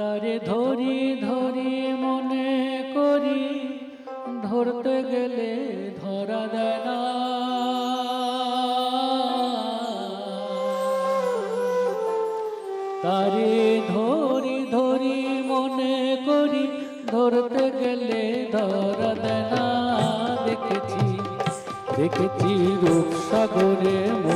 তারে ধরি ধরি মনে করি, ধরতে গেলে ধরা দেয় না। তারে ধরি ধরি মনে করি, ধরতে গেলে ধরা দেয় না। দেখেছি দেখেছি রূপসাগরে মনের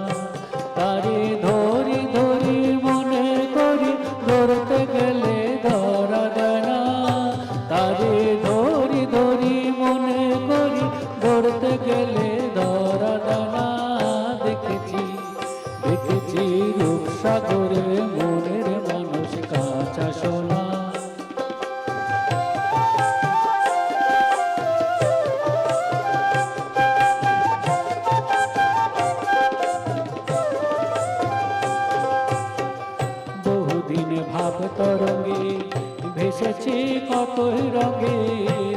ভেসেছি কতই রঙে,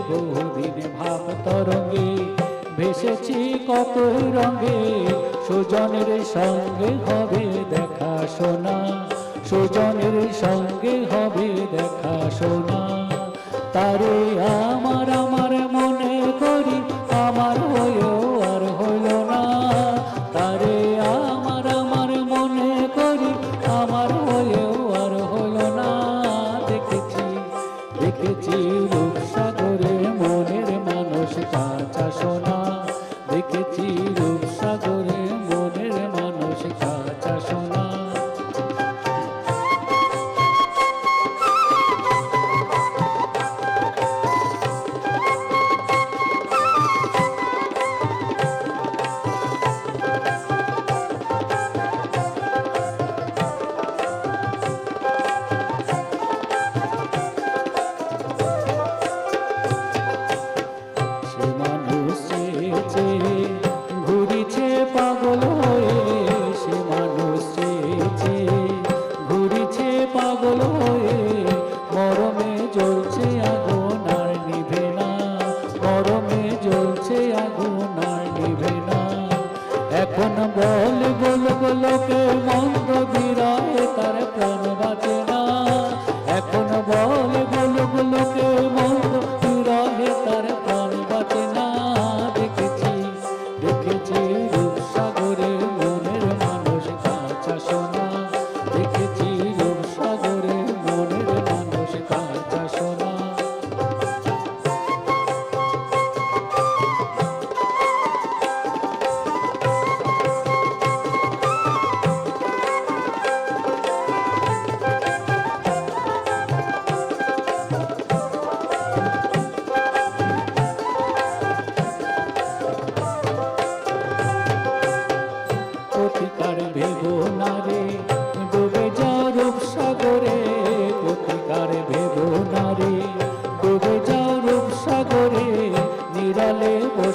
বহুদিন ভাব তরঙ্গে। ভেসেছি কতই রঙে, সুজনের সঙ্গে হবে দেখা শোনা সুজনের সঙ্গে হবে দেখা শোনা তারে আমার দেখেছি রূপসাগরে মনের মানুষ কাঁচা সোনা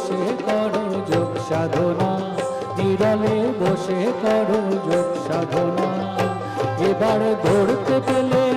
বসে করো যোগ সাধনা। নিরলে বসে করো যোগ সাধনা। এবার ধরতে পেলে